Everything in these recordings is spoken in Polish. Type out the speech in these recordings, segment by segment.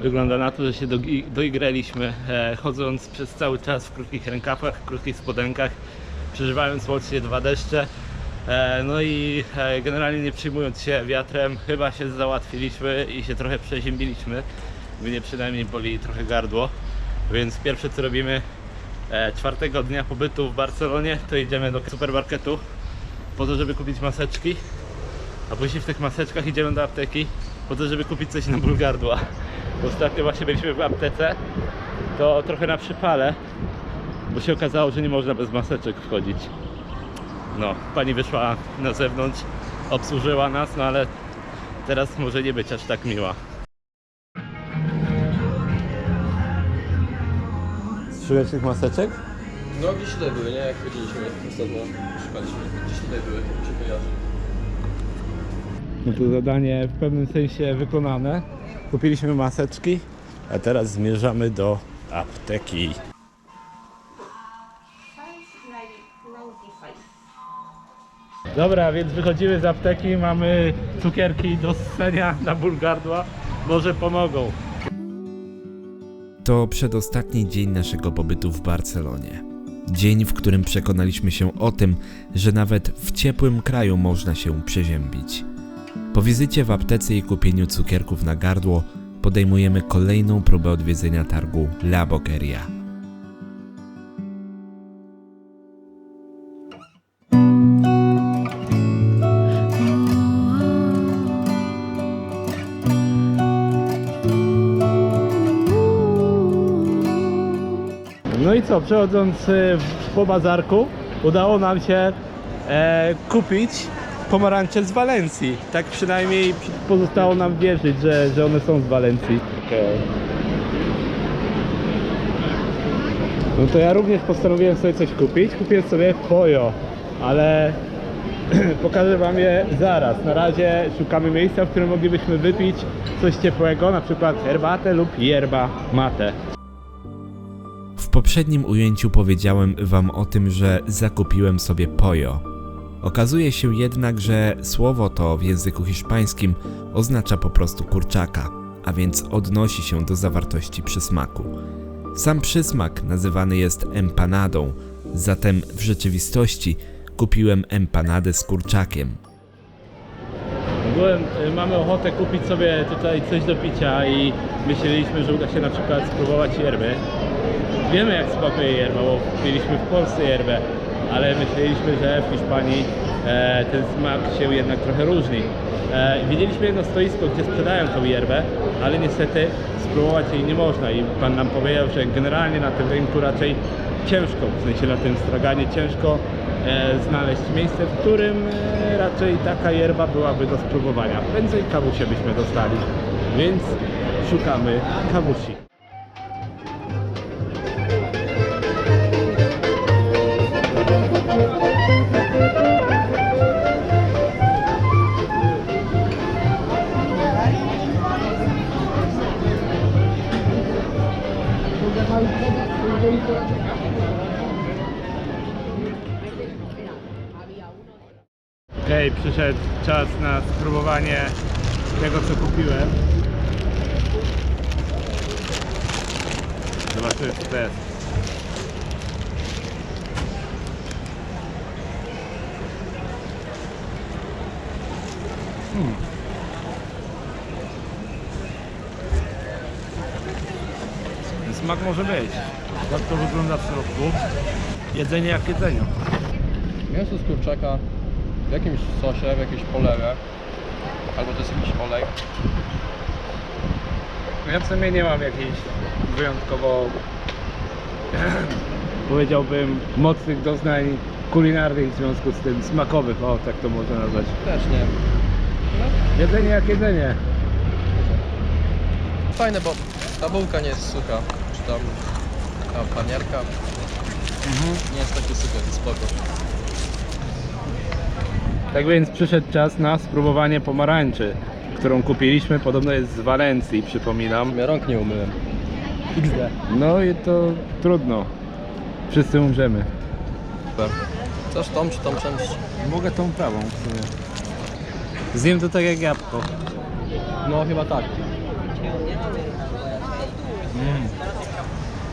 Wygląda na to, że się doigraliśmy, e, chodząc przez cały czas w krótkich rękawach, krótkich spodenkach, przeżywając łącznie dwa deszcze. E, no i e, generalnie nie przyjmując się wiatrem, chyba się załatwiliśmy i się trochę przeziębiliśmy. Mnie przynajmniej boli trochę gardło. Więc pierwsze co robimy e, czwartego dnia pobytu w Barcelonie, to idziemy do supermarketu po to, żeby kupić maseczki. A później w tych maseczkach idziemy do apteki po to, żeby kupić coś na ból gardła. Ostatnio właśnie byliśmy w aptece, to trochę na przypale, bo się okazało, że nie można bez maseczek wchodzić. No, pani wyszła na zewnątrz, obsłużyła nas, no ale teraz może nie być aż tak miła. Szukać tych maseczek? No gdzieś tutaj były, nie? Jak chodziliśmy ostatnio, szukaliśmy. Gdzieś tutaj były, mi się kojarzy. No to zadanie w pewnym sensie wykonane. Kupiliśmy maseczki, a teraz zmierzamy do apteki. 595. Dobra, więc wychodzimy z apteki, mamy cukierki do ssenia na ból gardła. Może pomogą. To przedostatni dzień naszego pobytu w Barcelonie. Dzień, w którym przekonaliśmy się o tym, że nawet w ciepłym kraju można się przeziębić. Po wizycie w aptece i kupieniu cukierków na gardło, podejmujemy kolejną próbę odwiedzenia targu La Boqueria. No i co, przechodząc w- po bazarku, udało nam się e, kupić pomarańcze z Walencji. Tak przynajmniej pozostało nam wierzyć, że, że one są z Walencji. No to ja również postanowiłem sobie coś kupić. Kupiłem sobie pojo, ale pokażę wam je zaraz. Na razie szukamy miejsca, w którym moglibyśmy wypić coś ciepłego, na przykład herbatę lub yerba mate. W poprzednim ujęciu powiedziałem Wam o tym, że zakupiłem sobie pojo. Okazuje się jednak, że słowo to w języku hiszpańskim oznacza po prostu kurczaka, a więc odnosi się do zawartości przysmaku. Sam przysmak nazywany jest empanadą, zatem w rzeczywistości kupiłem empanadę z kurczakiem. Byłem, y, mamy ochotę kupić sobie tutaj coś do picia i myśleliśmy, że uda się na przykład spróbować yerby. Wiemy jak smakuje yerba, bo piliśmy w Polsce yerbę, ale myśleliśmy, że w Hiszpanii e, ten smak się jednak trochę różni. E, widzieliśmy jedno stoisko, gdzie sprzedają tą yerbę, ale niestety spróbować jej nie można i pan nam powiedział, że generalnie na tym rynku raczej ciężko, w sensie na tym straganie ciężko e, znaleźć miejsce, w którym e, raczej taka yerba byłaby do spróbowania. Prędzej kawusie byśmy dostali, więc szukamy kawusi. Czas na spróbowanie tego, co kupiłem. Zobaczymy, co to jest. Hmm. Smak może być. Tak to wygląda w środku. Jedzenie jak jedzenie. Mięso z kurczaka w jakimś sosie, w jakiejś polewie. Albo to jest jakiś olej. Ja w sumie nie mam jakichś wyjątkowo powiedziałbym mocnych doznań kulinarnych w związku z tym smakowych, o tak to można nazwać. Też nie. Jedzenie jak jedzenie. Fajne, bo ta bułka nie jest sucha. Czy tam ta panierka nie jest taki suchy, to spoko. Tak więc przyszedł czas na spróbowanie pomarańczy, którą kupiliśmy, podobno jest z Walencji, przypominam. Ja rąk nie umyłem. No i to trudno. Wszyscy umrzemy. Super. Chcesz tą czy tą część? Mogę tą prawą w sumie. Zjem to tak jak jabłko. No chyba tak.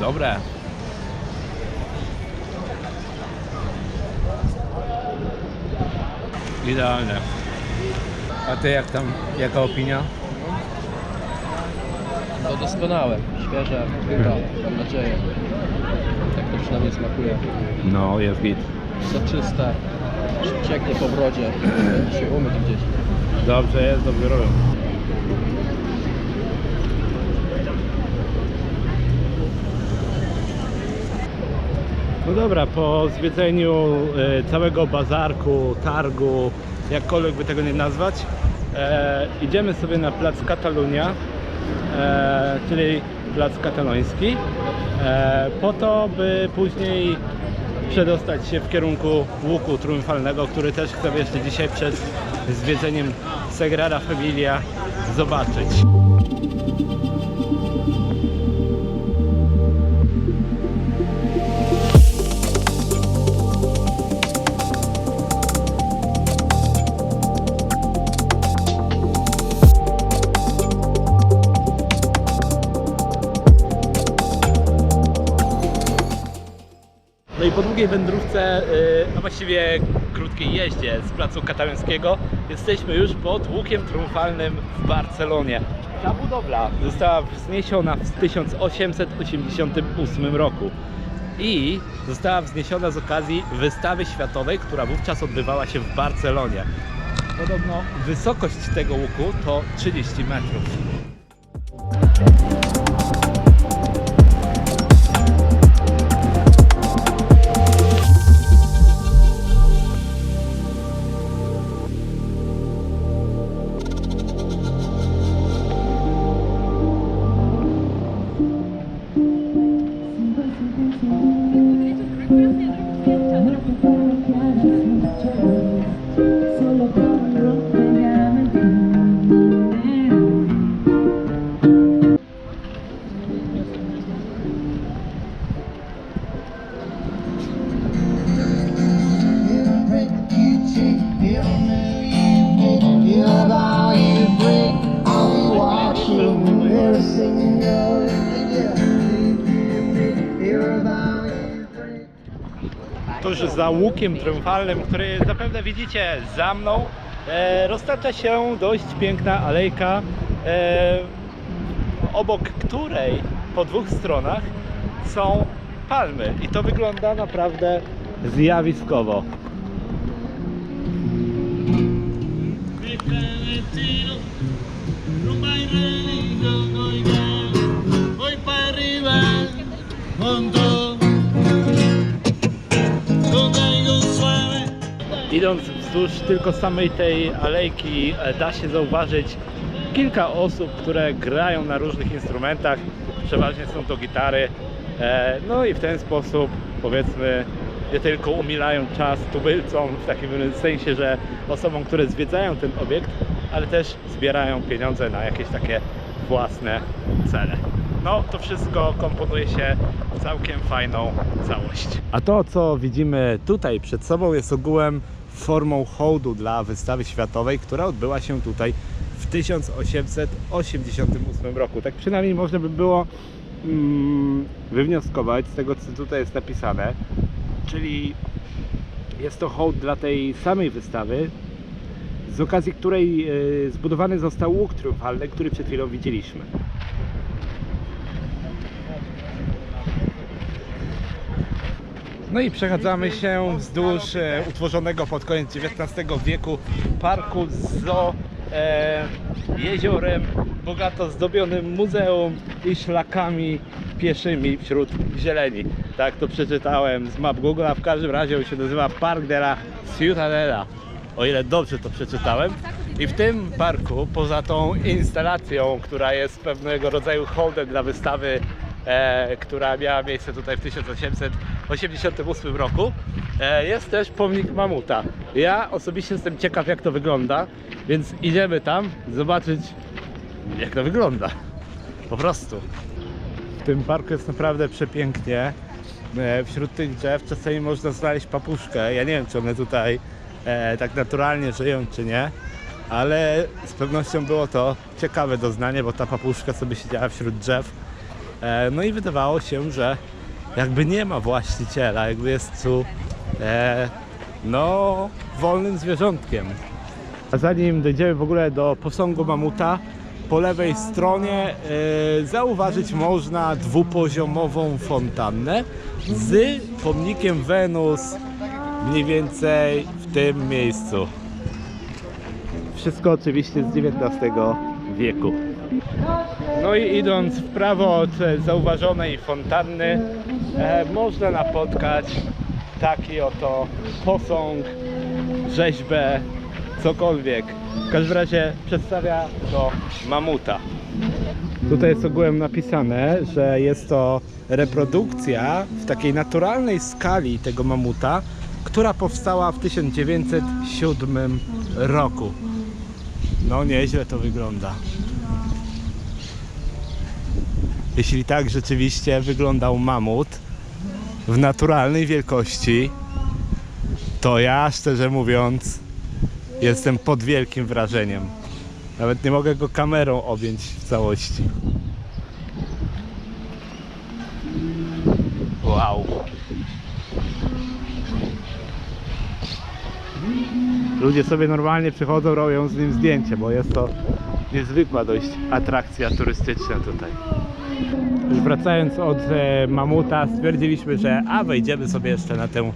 Dobre. Idealne. A ty jak tam, jaka opinia? To doskonałe, świeże, pyta, mam nadzieję. Tak to przynajmniej smakuje. No, jest git. Soczyste, cieknie po brodzie. się umyć gdzieś. Dobrze jest, dobrze robią. No dobra, po zwiedzeniu e, całego bazarku, targu, jakkolwiek by tego nie nazwać, e, idziemy sobie na plac Katalunia, e, czyli plac kataloński, e, po to, by później przedostać się w kierunku łuku triumfalnego, który też chcę jeszcze dzisiaj przed zwiedzeniem Sagrada Familia zobaczyć. Długiej wędrówce, yy, a właściwie krótkiej jeździe z placu katalońskiego jesteśmy już pod łukiem triumfalnym w Barcelonie. Ta budowla została wzniesiona w 1888 roku i została wzniesiona z okazji wystawy światowej, która wówczas odbywała się w Barcelonie. Podobno wysokość tego łuku to 30 metrów. Łukiem triumfalnym, który zapewne widzicie za mną, e, roztacza się dość piękna alejka, e, obok której po dwóch stronach są palmy. I to wygląda naprawdę zjawiskowo. Voy para arriba con Idąc wzdłuż tylko samej tej alejki e, da się zauważyć kilka osób, które grają na różnych instrumentach. Przeważnie są to gitary. E, No i w ten sposób powiedzmy nie tylko umilają czas tubylcom w takim sensie, że osobom, które zwiedzają ten obiekt, ale też zbierają pieniądze na jakieś takie własne cele. No, to wszystko komponuje się w całkiem fajną całość. A to, co widzimy tutaj przed sobą, jest ogółem formą hołdu dla wystawy światowej, która odbyła się tutaj w 1888 roku. Tak przynajmniej można by było mm, wywnioskować z tego, co tutaj jest napisane. Czyli jest to hołd dla tej samej wystawy, z okazji której e, zbudowany został łuk triumfalny, który przed chwilą widzieliśmy. No i przechadzamy się wzdłuż e, utworzonego pod koniec XIX wieku parku z e, jeziorem, bogato zdobionym muzeum i szlakami pieszymi wśród zieleni. Tak to przeczytałem z map Google, a w każdym razie on się nazywa Park de la. O ile dobrze to przeczytałem. I w tym parku, poza tą instalacją, która jest pewnego rodzaju hołdem dla wystawy która miała miejsce tutaj w 1888 roku. E, jest też pomnik mamuta. Ja osobiście jestem ciekaw jak to wygląda, więc idziemy tam zobaczyć jak to wygląda. Po prostu. W tym parku jest naprawdę przepięknie. E, wśród tych drzew czasami można znaleźć papuszkę. Ja nie wiem czy one tutaj e, tak naturalnie żyją czy nie. Ale z pewnością było to ciekawe doznanie, bo ta papuszka sobie siedziała wśród drzew E, no i wydawało się, że jakby nie ma właściciela, jakby jest tu e, no wolnym zwierzątkiem. A zanim dojdziemy w ogóle do posągu mamuta, po lewej stronie e, zauważyć można dwupoziomową fontannę z pomnikiem Wenus mniej więcej w tym miejscu. Wszystko oczywiście z XIX wieku. No i idąc w prawo od zauważonej fontanny e, można napotkać taki oto posąg, rzeźbę, cokolwiek. W każdym razie przedstawia to mamuta. Tutaj jest ogółem napisane, że jest to reprodukcja w takiej naturalnej skali tego mamuta, która powstała w 1907 roku. No nieźle to wygląda. Jeśli tak rzeczywiście wyglądał mamut w naturalnej wielkości, to ja szczerze mówiąc jestem pod wielkim wrażeniem. Nawet nie mogę go kamerą objąć w całości. Wow. Ludzie sobie normalnie przychodzą, robią z nim zdjęcie, bo jest to niezwykła dość atrakcja turystyczna tutaj. Wracając od e, mamuta, stwierdziliśmy, że a wejdziemy sobie jeszcze na tę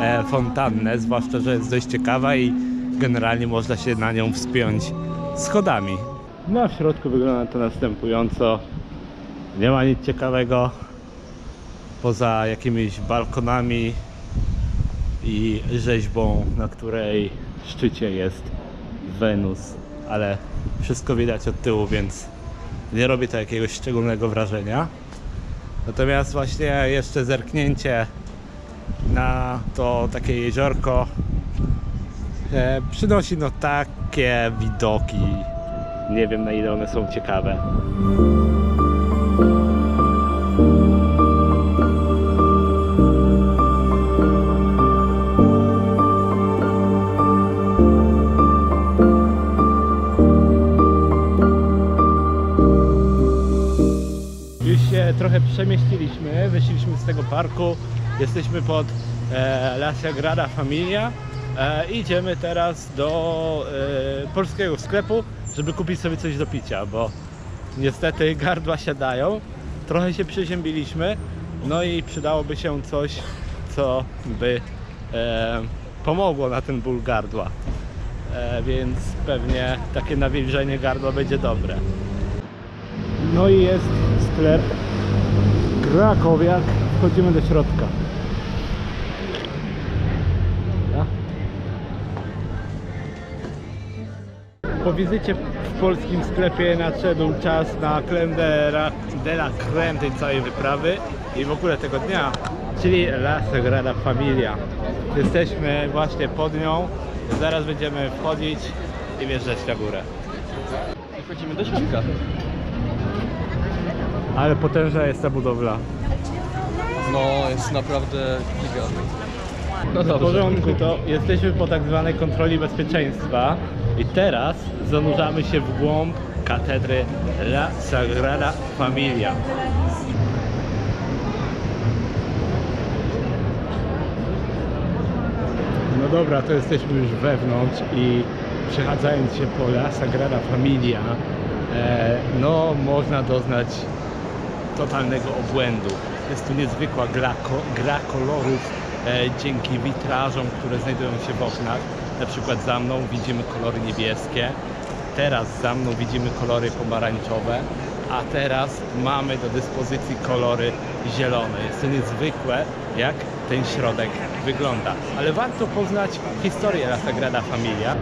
e, fontannę, zwłaszcza, że jest dość ciekawa i generalnie można się na nią wspiąć schodami. No w środku wygląda to następująco. Nie ma nic ciekawego poza jakimiś balkonami i rzeźbą, na której szczycie jest Wenus, ale wszystko widać od tyłu, więc nie robi to jakiegoś szczególnego wrażenia. Natomiast właśnie jeszcze zerknięcie na to takie jeziorko e, przynosi no takie widoki. Nie wiem na ile one są ciekawe. Przemieściliśmy, wyszliśmy z tego parku, jesteśmy pod e, La Sagrada Familia. E, idziemy teraz do e, polskiego sklepu, żeby kupić sobie coś do picia, bo niestety gardła siadają. Trochę się przeziębiliśmy, no i przydałoby się coś, co by e, pomogło na ten ból gardła. E, więc pewnie takie nawilżenie gardła będzie dobre. No i jest sklep Krakowiak. Wchodzimy do środka. Po wizycie w polskim sklepie nadszedł czas na creme de la, de la creme tej całej wyprawy i w ogóle tego dnia, czyli La Sagrada Familia. Jesteśmy właśnie pod nią. Zaraz będziemy wchodzić i wjeżdżać na górę. Wchodzimy do środka. Ale potężna jest ta budowla. No, jest naprawdę giga. No W dobrze. porządku, to jesteśmy po tak zwanej kontroli bezpieczeństwa i teraz zanurzamy się w głąb katedry La Sagrada Familia. No dobra, to jesteśmy już wewnątrz i przechadzając się po La Sagrada Familia, e, no można doznać totalnego obłędu. Jest tu niezwykła gra, gra kolorów e, dzięki witrażom, które znajdują się w oknach. Na przykład za mną widzimy kolory niebieskie, teraz za mną widzimy kolory pomarańczowe, a teraz mamy do dyspozycji kolory zielone. Jest to niezwykłe, jak ten środek wygląda. Ale warto poznać historię La Sagrada Familia.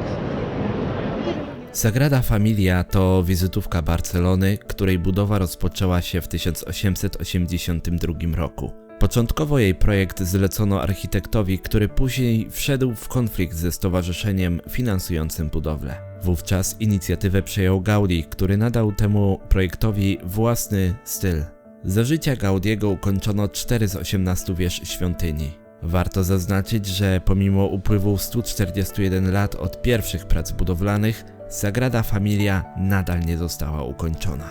Sagrada Familia to wizytówka Barcelony, której budowa rozpoczęła się w 1882 roku. Początkowo jej projekt zlecono architektowi, który później wszedł w konflikt ze stowarzyszeniem finansującym budowlę. Wówczas inicjatywę przejął Gaudi, który nadał temu projektowi własny styl. Za życia Gaudiego ukończono 4 z 18 wież świątyni. Warto zaznaczyć, że pomimo upływu 141 lat od pierwszych prac budowlanych, Sagrada Familia nadal nie została ukończona.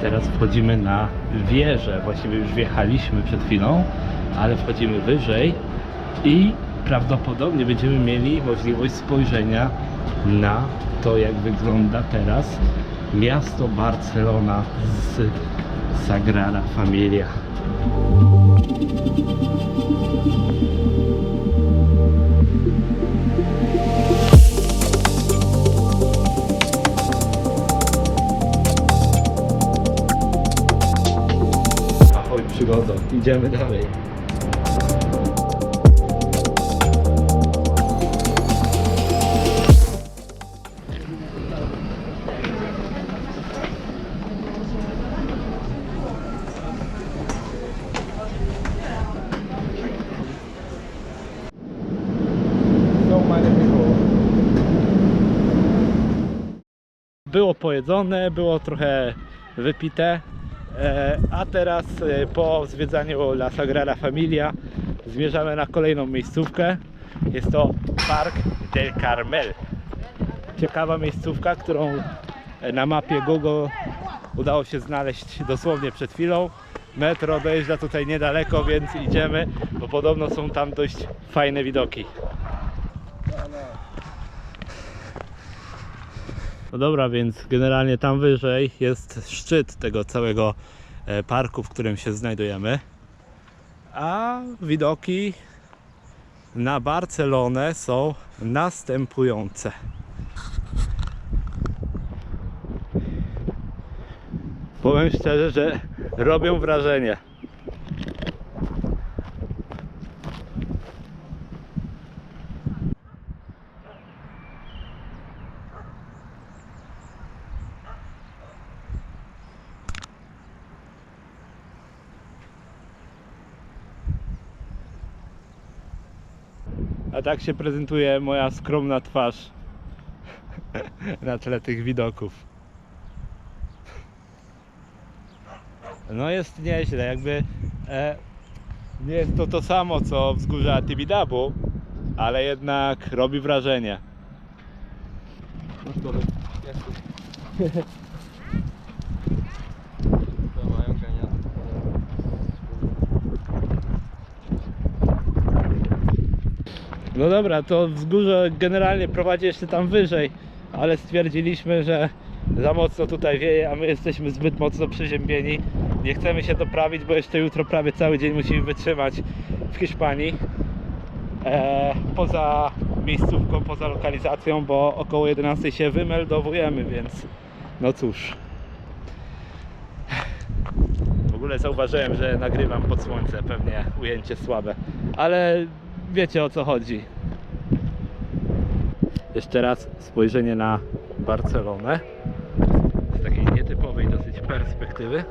Teraz wchodzimy na wieżę. Właściwie już wjechaliśmy przed chwilą, ale wchodzimy wyżej i prawdopodobnie będziemy mieli możliwość spojrzenia na to, jak wygląda teraz miasto Barcelona z Sagrada Familia. Ahoj przygodo, idziemy dalej. Pojedzone, było trochę wypite, e, a teraz e, po zwiedzaniu La Sagrada Familia zmierzamy na kolejną miejscówkę. Jest to Park del Carmel. Ciekawa miejscówka, którą e, na mapie Google udało się znaleźć dosłownie przed chwilą. Metro dojeżdża tutaj niedaleko, więc idziemy, bo podobno są tam dość fajne widoki. No dobra, więc generalnie tam wyżej jest szczyt tego całego e, parku, w którym się znajdujemy. A widoki na Barcelonę są następujące. Powiem szczerze, że robią wrażenie. Tak się prezentuje moja skromna twarz na tle tych widoków. No jest nieźle, jakby e, nie jest to to samo co wzgórza Tibidabu, ale jednak robi wrażenie. No to jest. No dobra, to wzgórze generalnie prowadzi jeszcze tam wyżej, ale stwierdziliśmy, że za mocno tutaj wieje, a my jesteśmy zbyt mocno przeziębieni. Nie chcemy się doprawić, bo jeszcze jutro prawie cały dzień musimy wytrzymać w Hiszpanii. E, poza miejscówką, poza lokalizacją, bo około 11 się wymeldowujemy, więc no cóż. W ogóle zauważyłem, że nagrywam pod słońce, pewnie ujęcie słabe, ale wiecie o co chodzi. Jeszcze raz spojrzenie na Barcelonę z takiej nietypowej dosyć perspektywy.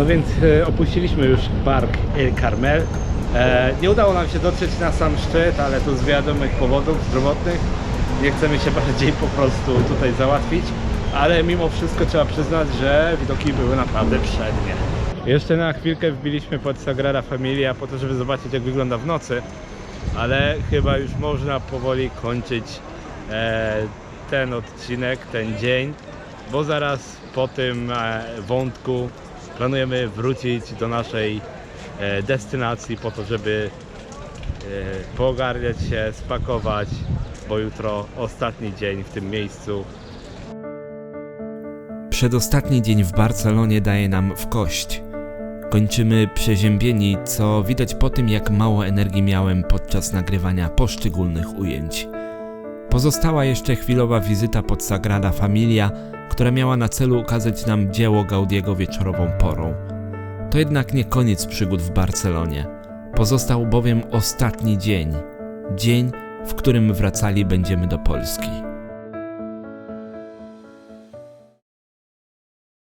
No więc e, opuściliśmy już park El Carmel. E, nie udało nam się dotrzeć na sam szczyt, ale to z wiadomych powodów zdrowotnych. Nie chcemy się bardziej po prostu tutaj załatwić, ale mimo wszystko trzeba przyznać, że widoki były naprawdę przednie. Jeszcze na chwilkę wbiliśmy pod Sagrada Familia po to, żeby zobaczyć jak wygląda w nocy, ale chyba już można powoli kończyć e, ten odcinek, ten dzień, bo zaraz po tym wątku planujemy wrócić do naszej e, destynacji po to, żeby e, poogarniać się, spakować, bo jutro ostatni dzień w tym miejscu. Przedostatni dzień w Barcelonie daje nam w kość. Kończymy przeziębieni, co widać po tym, jak mało energii miałem podczas nagrywania poszczególnych ujęć. Pozostała jeszcze chwilowa wizyta pod Sagrada Familia, która miała na celu ukazać nam dzieło Gaudiego wieczorową porą. To jednak nie koniec przygód w Barcelonie. Pozostał bowiem ostatni dzień. Dzień, w którym wracali będziemy do Polski.